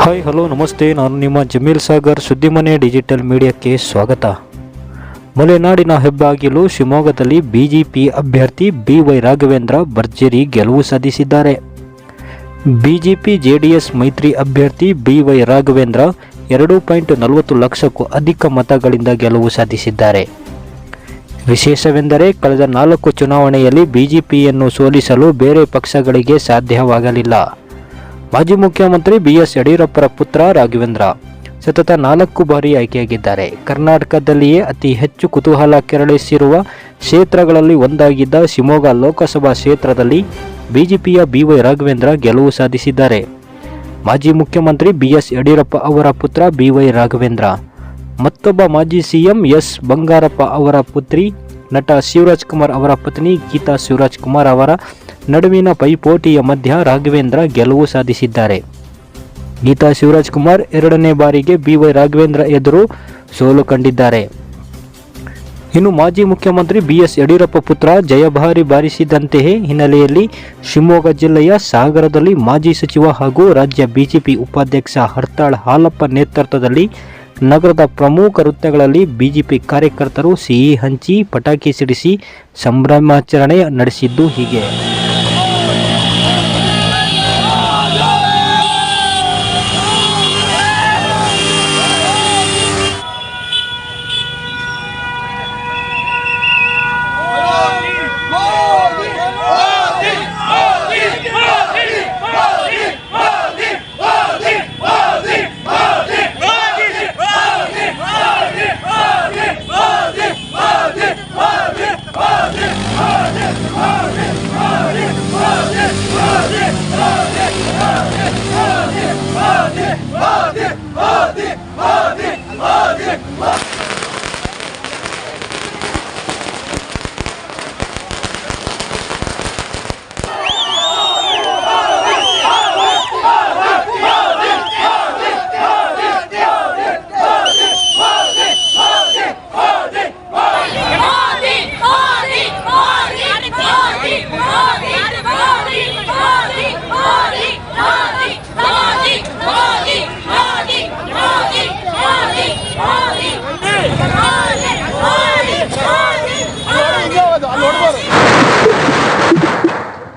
Hi hello ನಮಸ್ತೆ. ನಾನು ನಿಮ್ಮ ಜಮೀಲ್ ಸಾಗರ್ ಸುದ್ದಿಮನೆ ಡಿಜಿಟಲ್ ಮೀಡಿಯಾಕ್ಕೆ ಸ್ವಾಗತ. ಮಲೆನಾಡಿನ ಹೆಬ್ಬಾಗಿಲು ಶಿವಮೊಗ್ಗದಲ್ಲಿ ಬಿಜೆಪಿ ಅಭ್ಯರ್ಥಿ ಬಿ ವೈ ರಾಘವೇಂದ್ರ ಭರ್ಜರಿ ಗೆಲುವು ಸಾಧಿಸಿದ್ದಾರೆ. ಬಿಜೆಪಿ ಜೆಡಿಎಸ್ ಮೈತ್ರಿ ಅಭ್ಯರ್ಥಿ ಬಿ ವೈ ರಾಘವೇಂದ್ರ ಎರಡು ಪಾಯಿಂಟ್ ನಲವತ್ತು ಲಕ್ಷಕ್ಕೂ ಅಧಿಕ ಮತಗಳಿಂದ ಗೆಲುವು ಸಾಧಿಸಿದ್ದಾರೆ. ವಿಶೇಷವೆಂದರೆ ಕಳೆದ ನಾಲ್ಕು ಚುನಾವಣೆಯಲ್ಲಿ ಬಿಜೆಪಿಯನ್ನು ಸೋಲಿಸಲು ಬೇರೆ ಪಕ್ಷಗಳಿಗೆ ಸಾಧ್ಯವಾಗಲಿಲ್ಲ. ಮಾಜಿ ಮುಖ್ಯಮಂತ್ರಿ ಬಿಎಸ್ ಯಡಿಯೂರಪ್ಪರ ಪುತ್ರ ರಾಘವೇಂದ್ರ ಸತತ ನಾಲ್ಕು ಬಾರಿ ಆಯ್ಕೆಯಾಗಿದ್ದಾರೆ. ಕರ್ನಾಟಕದಲ್ಲಿಯೇ ಅತಿ ಹೆಚ್ಚು ಕುತೂಹಲ ಕೆರಳಿಸಿರುವ ಕ್ಷೇತ್ರಗಳಲ್ಲಿ ಒಂದಾಗಿದ್ದ ಶಿವಮೊಗ್ಗ ಲೋಕಸಭಾ ಕ್ಷೇತ್ರದಲ್ಲಿ ಬಿಜೆಪಿಯ ಬಿವೈ ರಾಘವೇಂದ್ರ ಗೆಲುವು ಸಾಧಿಸಿದ್ದಾರೆ. ಮಾಜಿ ಮುಖ್ಯಮಂತ್ರಿ ಬಿಎಸ್ ಯಡಿಯೂರಪ್ಪ ಅವರ ಪುತ್ರ ಬಿವೈ ರಾಘವೇಂದ್ರ, ಮತ್ತೊಬ್ಬ ಮಾಜಿ ಸಿಎಂ ಎಸ್ ಬಂಗಾರಪ್ಪ ಅವರ ಪುತ್ರಿ ನಟ ಶಿವರಾಜ್ ಕುಮಾರ್ ಅವರ ಪತ್ನಿ ಗೀತಾ ಶಿವರಾಜ್ ಕುಮಾರ್ ಅವರ ನಡುವಿನ ಪೈಪೋಟಿಯ ಮಧ್ಯ ರಾಘವೇಂದ್ರ ಗೆಲುವು ಸಾಧಿಸಿದ್ದಾರೆ. ಗೀತಾ ಶಿವರಾಜ್ ಕುಮಾರ್ ಎರಡನೇ ಬಾರಿಗೆ ಬಿವೈ ರಾಘವೇಂದ್ರ ಎದುರು ಸೋಲು ಕಂಡಿದ್ದಾರೆ. ಇನ್ನು ಮಾಜಿ ಮುಖ್ಯಮಂತ್ರಿ ಬಿಎಸ್ ಯಡಿಯೂರಪ್ಪ ಪುತ್ರ ಜಯಭಾರಿ ಬಾರಿಸಿದಂತೆಯೇ ಹಿನ್ನೆಲೆಯಲ್ಲಿ ಶಿವಮೊಗ್ಗ ಜಿಲ್ಲೆಯ ಸಾಗರದಲ್ಲಿ ಮಾಜಿ ಸಚಿವ ಹಾಗೂ ರಾಜ್ಯ ಬಿಜೆಪಿ ಉಪಾಧ್ಯಕ್ಷ ಹರ್ತಾಳ್ ಹಾಲಪ್ಪ ನೇತೃತ್ವದಲ್ಲಿ ನಗರದ ಪ್ರಮುಖ ವೃತ್ತಗಳಲ್ಲಿ ಬಿಜೆಪಿ ಕಾರ್ಯಕರ್ತರು ಸಿಹಿ ಹಂಚಿ ಪಟಾಕಿ ಸಿಡಿಸಿ ಸಂಭ್ರಮಾಚರಣೆ ನಡೆಸಿದ್ದು ಹೀಗೆ.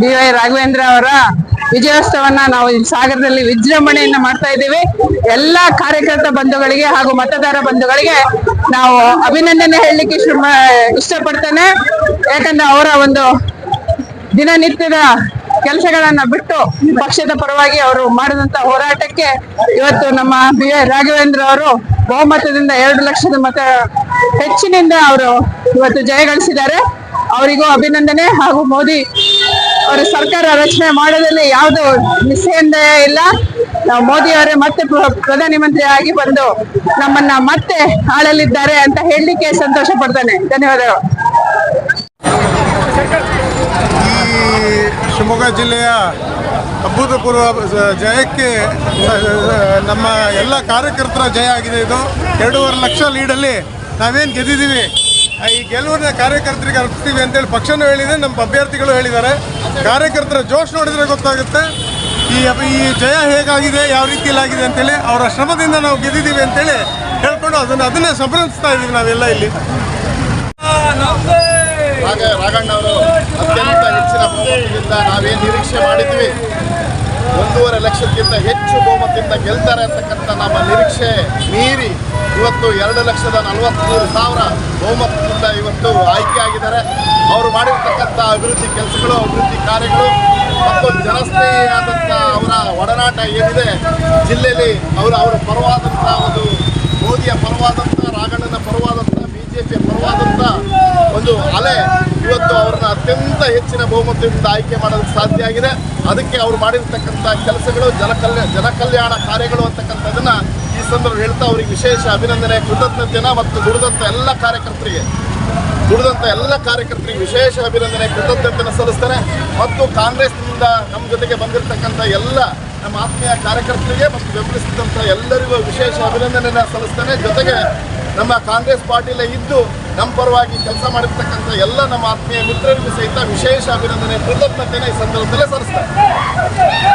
ಡಿ ವೈ ರಾಘವೇಂದ್ರ ಅವರ ವಿಜಯೋತ್ಸವನ್ನ ನಾವು ಇಲ್ಲಿ ಸಾಗರದಲ್ಲಿ ವಿಜೃಂಭಣೆಯನ್ನ ಮಾಡ್ತಾ ಇದ್ದೀವಿ. ಎಲ್ಲಾ ಕಾರ್ಯಕರ್ತ ಬಂಧುಗಳಿಗೆ ಹಾಗೂ ಮತದಾರ ಬಂಧುಗಳಿಗೆ ನಾವು ಅಭಿನಂದನೆ ಹೇಳಲಿಕ್ಕೆ ಇಷ್ಟ ಇಷ್ಟಪಡ್ತೇನೆ. ಯಾಕಂದ್ರೆ ಅವರ ಒಂದು ದಿನನಿತ್ಯದ ಕೆಲಸಗಳನ್ನ ಬಿಟ್ಟು ಪಕ್ಷದ ಪರವಾಗಿ ಅವರು ಮಾಡಿದಂತ ಹೋರಾಟಕ್ಕೆ ಇವತ್ತು ನಮ್ಮ ಬಿ ವೈ ರಾಘವೇಂದ್ರ ಅವರು ಬಹುಮತದಿಂದ ಎರಡು ಲಕ್ಷದ ಮತ ಹೆಚ್ಚಿನಿಂದ ಅವರು ಇವತ್ತು ಜಯಗಳಿಸಿದ್ದಾರೆ. ಅವರಿಗೂ ಅಭಿನಂದನೆ ಹಾಗೂ ಮೋದಿ ಅವರ ಸರ್ಕಾರ ರಚನೆ ಮಾಡೋದ್ರಲ್ಲಿ ಯಾವುದು ನಿಸ್ಸೆಯಿಂದ ಇಲ್ಲ. ನಾವು ಮೋದಿ ಅವರೇ ಮತ್ತೆ ಪ್ರ- ಪ್ರಧಾನಿ ಮಂತ್ರಿ ಆಗಿ ಬಂದು ನಮ್ಮನ್ನ ಮತ್ತೆ ಆಳಲಿದ್ದಾರೆ ಅಂತ ಹೇಳಲಿಕ್ಕೆ ಸಂತೋಷ ಪಡ್ತಾನೆ. ಧನ್ಯವಾದಗಳು. ಈ ಶಿವಮೊಗ್ಗ ಜಿಲ್ಲೆಯ ಅಭೂತಪೂರ್ವ ಜಯಕ್ಕೆ ನಮ್ಮ ಎಲ್ಲ ಕಾರ್ಯಕರ್ತರ ಜಯ ಆಗಿದೆ ಇದು. ಎರಡೂವರೆ ಲಕ್ಷ ಲೀಡಲ್ಲಿ ನಾವೇನು ಗೆದ್ದಿದ್ದೀವಿ. ಈ ಗೆಲುವಿನ ಕಾರ್ಯಕರ್ತರಿಗೆ ಅರ್ಪಿಸ್ತೀವಿ ಅಂತೇಳಿ ಪಕ್ಷನೂ ಹೇಳಿದೆ, ನಮ್ಮ ಅಭ್ಯರ್ಥಿಗಳು ಹೇಳಿದ್ದಾರೆ. ಕಾರ್ಯಕರ್ತರ ಜೋಶ್ ನೋಡಿದರೆ ಗೊತ್ತಾಗುತ್ತೆ. ಈ ಈ ಜಯ ಹೇಗಾಗಿದೆ, ಯಾವ ರೀತಿಯಲ್ಲಿ ಆಗಿದೆ ಅಂತೇಳಿ ಅವರ ಶ್ರಮದಿಂದ ನಾವು ಗೆದ್ದಿದ್ದೀವಿ ಅಂತೇಳಿ ಹೇಳ್ಕೊಂಡು ಅದನ್ನು ಅದನ್ನೇ ಸಂಭ್ರಮಿಸ್ತಾ ಇದ್ದೀವಿ ನಾವೆಲ್ಲ ಇಲ್ಲಿ. ಹಾಗೆ ರಾಘಣ್ಣ ಅವರು ಅತ್ಯಂತ ಹೆಚ್ಚಿನ ನಾವೇನು ನಿರೀಕ್ಷೆ ಮಾಡಿದ್ವಿ. ಒಂದೂವರೆ ಲಕ್ಷಕ್ಕಿಂತ ಹೆಚ್ಚು ಬಹುಮತದಿಂದ ಗೆಲ್ತಾರೆ ಅಂತಕ್ಕಂಥ ನಮ್ಮ ನಿರೀಕ್ಷೆ ಮೀರಿ ಇವತ್ತು ಎರಡು ಲಕ್ಷದ ನಲವತ್ತ್ಮೂರು ಸಾವಿರ ಬಹುಮತದಿಂದ ಇವತ್ತು ಆಯ್ಕೆಯಾಗಿದ್ದಾರೆ ಅವರು ಮಾಡಿರ್ತಕ್ಕಂಥ ಅಭಿವೃದ್ಧಿ ಕೆಲಸಗಳು, ಅಭಿವೃದ್ಧಿ ಕಾರ್ಯಗಳು, ಮತ್ತು ಜನಸ್ನೇಹಿಯಾದಂಥ ಅವರ ಒಡನಾಟ ಏನಿದೆ, ಜಿಲ್ಲೆಯಲ್ಲಿ ಅವರು ಅವರ ಪರವಾದಂಥ ಒಂದು ಮೋದಿಯ ಪರವಾದಂಥ, ರಾಘಣ್ಣನ ಪರವಾದಂಥ ಬಿ ಜೆ ಪಿಯ ಪರವಾದಂಥ ಒಂದು ಅಲೆ ಇವತ್ತು ಅವರನ್ನ ಅತ್ಯಂತ ಹೆಚ್ಚಿನ ಬಹುಮತದಿಂದ ಆಯ್ಕೆ ಮಾಡಲು ಸಾಧ್ಯ ಆಗಿದೆ. ಅದಕ್ಕೆ ಅವರು ಮಾಡಿರ್ತಕ್ಕಂಥ ಕೆಲಸಗಳು ಜನಕಲ್ಯಾಣ ಜನಕಲ್ಯಾಣ ಕಾರ್ಯಗಳು ಅಂತಕ್ಕಂಥದ್ದನ್ನ ಸಂದರ್ಭ ಹೇಳ್ತಾ ಅವರಿಗೆ ವಿಶೇಷ ಅಭಿನಂದನೆ. ಕೃತಜ್ಞತೆನ ಮತ್ತು ದುಡಿದಂಥ ಎಲ್ಲ ಕಾರ್ಯಕರ್ತರಿಗೆ. ದುಡಿದಂಥ ಎಲ್ಲ ಕಾರ್ಯಕರ್ತರಿಗೆ ವಿಶೇಷ ಅಭಿನಂದನೆ. ಕೃತಜ್ಞತೆಯನ್ನು ಸಲ್ಲಿಸ್ತಾರೆ. ಮತ್ತು ಕಾಂಗ್ರೆಸ್ನಿಂದ ನಮ್ಮ ಜೊತೆಗೆ ಬಂದಿರತಕ್ಕಂಥ ಎಲ್ಲ ನಮ್ಮ ಆತ್ಮೀಯ ಕಾರ್ಯಕರ್ತರಿಗೆ ಮತ್ತು ಬೆಂಬಲಿಸಿದಂಥ ಎಲ್ಲರಿಗೂ ವಿಶೇಷ ಅಭಿನಂದನೆಯನ್ನು ಸಲ್ಲಿಸ್ತಾನೆ. ಜೊತೆಗೆ ನಮ್ಮ ಕಾಂಗ್ರೆಸ್ ಪಾರ್ಟಿಲೇ ಇದ್ದು ನಮ್ಮ ಪರವಾಗಿ ಕೆಲಸ ಮಾಡಿರ್ತಕ್ಕಂಥ ಎಲ್ಲ ನಮ್ಮ ಆತ್ಮೀಯ ಮಿತ್ರರಿಗೂ ಸಹಿತ ವಿಶೇಷ ಅಭಿನಂದನೆ. ಕೃತಜ್ಞತೆಯನ್ನು ಈ ಸಂದರ್ಭದಲ್ಲೇ ಸಲ್ಲಿಸ್ತೇನೆ